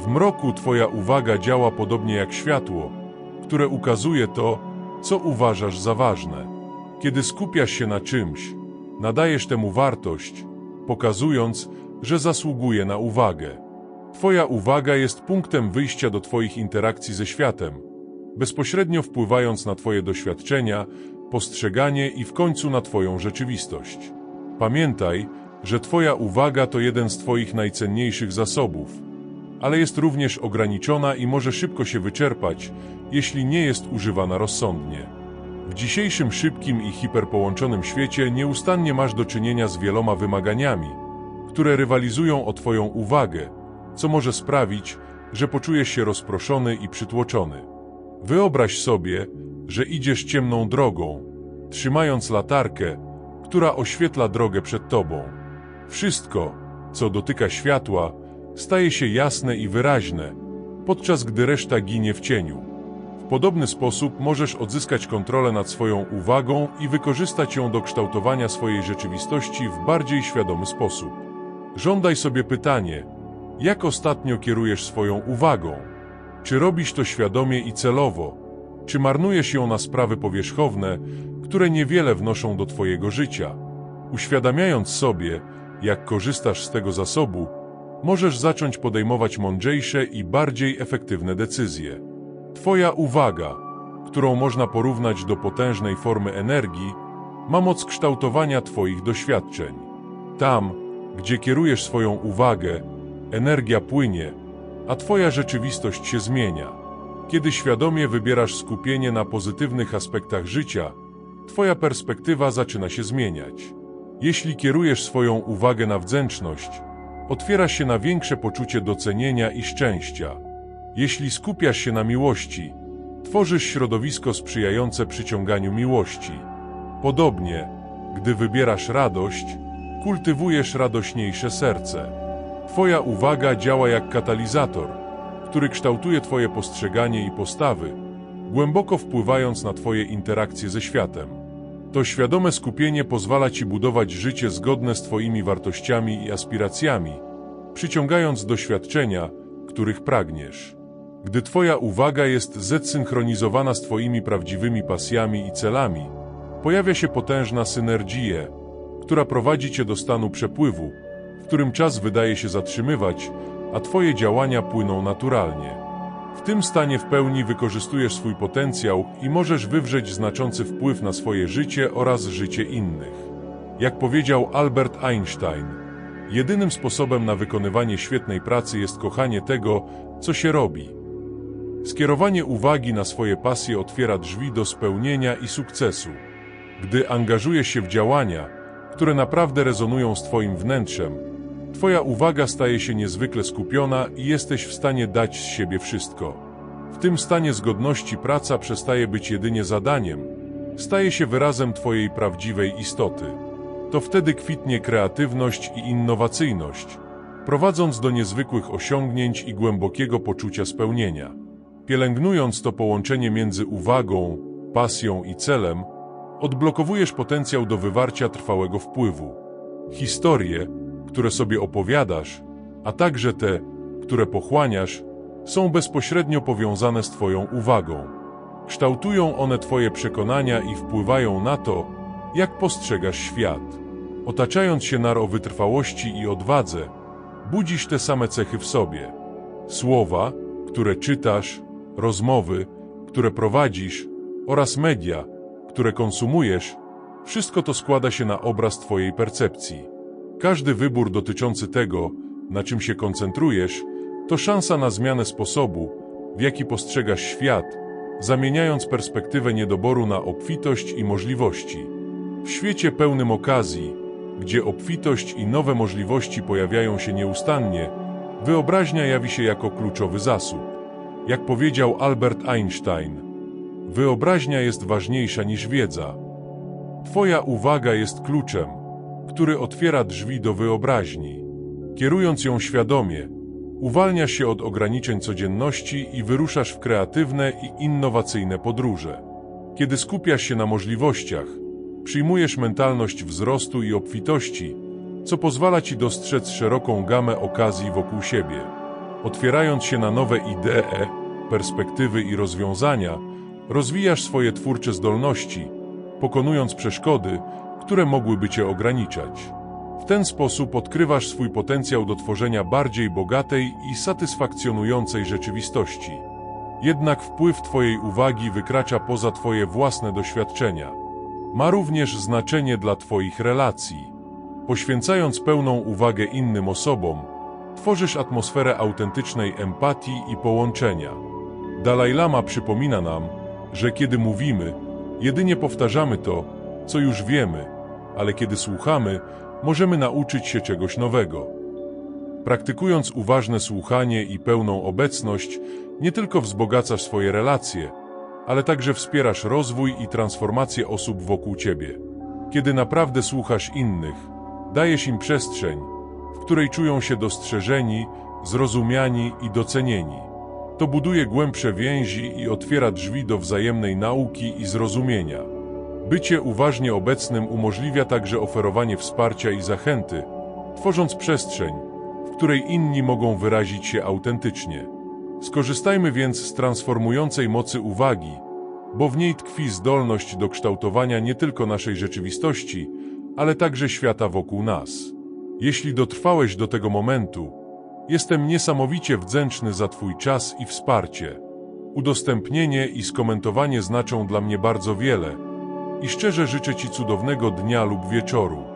W mroku Twoja uwaga działa podobnie jak światło, które ukazuje to, co uważasz za ważne. Kiedy skupiasz się na czymś, nadajesz temu wartość, pokazując, że zasługuje na uwagę. Twoja uwaga jest punktem wyjścia do Twoich interakcji ze światem, bezpośrednio wpływając na Twoje doświadczenia, postrzeganie i w końcu na Twoją rzeczywistość. Pamiętaj, że Twoja uwaga to jeden z Twoich najcenniejszych zasobów, ale jest również ograniczona i może szybko się wyczerpać, jeśli nie jest używana rozsądnie. W dzisiejszym szybkim i hiperpołączonym świecie nieustannie masz do czynienia z wieloma wymaganiami, które rywalizują o Twoją uwagę, co może sprawić, że poczujesz się rozproszony i przytłoczony. Wyobraź sobie, że idziesz ciemną drogą, trzymając latarkę, która oświetla drogę przed tobą. Wszystko, co dotyka światła, staje się jasne i wyraźne, podczas gdy reszta ginie w cieniu. W podobny sposób możesz odzyskać kontrolę nad swoją uwagą i wykorzystać ją do kształtowania swojej rzeczywistości w bardziej świadomy sposób. Żądaj sobie pytanie, jak ostatnio kierujesz swoją uwagą? Czy robisz to świadomie i celowo? Czy marnujesz ją na sprawy powierzchowne, które niewiele wnoszą do Twojego życia? Uświadamiając sobie, jak korzystasz z tego zasobu, możesz zacząć podejmować mądrzejsze i bardziej efektywne decyzje. Twoja uwaga, którą można porównać do potężnej formy energii, ma moc kształtowania Twoich doświadczeń. Tam, gdzie kierujesz swoją uwagę, energia płynie, a Twoja rzeczywistość się zmienia. Kiedy świadomie wybierasz skupienie na pozytywnych aspektach życia, Twoja perspektywa zaczyna się zmieniać. Jeśli kierujesz swoją uwagę na wdzięczność, otwiera się na większe poczucie docenienia i szczęścia. Jeśli skupiasz się na miłości, tworzysz środowisko sprzyjające przyciąganiu miłości. Podobnie, gdy wybierasz radość, kultywujesz radośniejsze serce. Twoja uwaga działa jak katalizator, który kształtuje Twoje postrzeganie i postawy, głęboko wpływając na Twoje interakcje ze światem. To świadome skupienie pozwala Ci budować życie zgodne z Twoimi wartościami i aspiracjami, przyciągając doświadczenia, których pragniesz. Gdy Twoja uwaga jest zesynchronizowana z Twoimi prawdziwymi pasjami i celami, pojawia się potężna synergia, która prowadzi Cię do stanu przepływu, w którym czas wydaje się zatrzymywać, a Twoje działania płyną naturalnie. W tym stanie w pełni wykorzystujesz swój potencjał i możesz wywrzeć znaczący wpływ na swoje życie oraz życie innych. Jak powiedział Albert Einstein, jedynym sposobem na wykonywanie świetnej pracy jest kochanie tego, co się robi. Skierowanie uwagi na swoje pasje otwiera drzwi do spełnienia i sukcesu. Gdy angażujesz się w działania, które naprawdę rezonują z Twoim wnętrzem, Twoja uwaga staje się niezwykle skupiona i jesteś w stanie dać z siebie wszystko. W tym stanie zgodności praca przestaje być jedynie zadaniem, staje się wyrazem Twojej prawdziwej istoty. To wtedy kwitnie kreatywność i innowacyjność, prowadząc do niezwykłych osiągnięć i głębokiego poczucia spełnienia. Pielęgnując to połączenie między uwagą, pasją i celem, odblokowujesz potencjał do wywarcia trwałego wpływu. Historie, które sobie opowiadasz, a także te, które pochłaniasz, są bezpośrednio powiązane z Twoją uwagą. Kształtują one Twoje przekonania i wpływają na to, jak postrzegasz świat. Otaczając się nar o wytrwałości i odwadze, budzisz te same cechy w sobie. Słowa, które czytasz, rozmowy, które prowadzisz oraz media, które konsumujesz, wszystko to składa się na obraz Twojej percepcji. Każdy wybór dotyczący tego, na czym się koncentrujesz, to szansa na zmianę sposobu, w jaki postrzegasz świat, zamieniając perspektywę niedoboru na obfitość i możliwości. W świecie pełnym okazji, gdzie obfitość i nowe możliwości pojawiają się nieustannie, wyobraźnia jawi się jako kluczowy zasób. Jak powiedział Albert Einstein, wyobraźnia jest ważniejsza niż wiedza. Twoja uwaga jest kluczem, który otwiera drzwi do wyobraźni. Kierując ją świadomie, uwalniasz się od ograniczeń codzienności i wyruszasz w kreatywne i innowacyjne podróże. Kiedy skupiasz się na możliwościach, przyjmujesz mentalność wzrostu i obfitości, co pozwala ci dostrzec szeroką gamę okazji wokół siebie. Otwierając się na nowe idee, perspektywy i rozwiązania, rozwijasz swoje twórcze zdolności, pokonując przeszkody, które mogłyby cię ograniczać. W ten sposób odkrywasz swój potencjał do tworzenia bardziej bogatej i satysfakcjonującej rzeczywistości. Jednak wpływ Twojej uwagi wykracza poza Twoje własne doświadczenia. Ma również znaczenie dla Twoich relacji. Poświęcając pełną uwagę innym osobom, tworzysz atmosferę autentycznej empatii i połączenia. Dalaj Lama przypomina nam, że kiedy mówimy, jedynie powtarzamy to, co już wiemy, ale kiedy słuchamy, możemy nauczyć się czegoś nowego. Praktykując uważne słuchanie i pełną obecność, nie tylko wzbogacasz swoje relacje, ale także wspierasz rozwój i transformację osób wokół ciebie. Kiedy naprawdę słuchasz innych, dajesz im przestrzeń, w której czują się dostrzeżeni, zrozumiani i docenieni. To buduje głębsze więzi i otwiera drzwi do wzajemnej nauki i zrozumienia. Bycie uważnie obecnym umożliwia także oferowanie wsparcia i zachęty, tworząc przestrzeń, w której inni mogą wyrazić się autentycznie. Skorzystajmy więc z transformującej mocy uwagi, bo w niej tkwi zdolność do kształtowania nie tylko naszej rzeczywistości, ale także świata wokół nas. Jeśli dotrwałeś do tego momentu, jestem niesamowicie wdzięczny za Twój czas i wsparcie. Udostępnienie i skomentowanie znaczą dla mnie bardzo wiele i szczerze życzę Ci cudownego dnia lub wieczoru.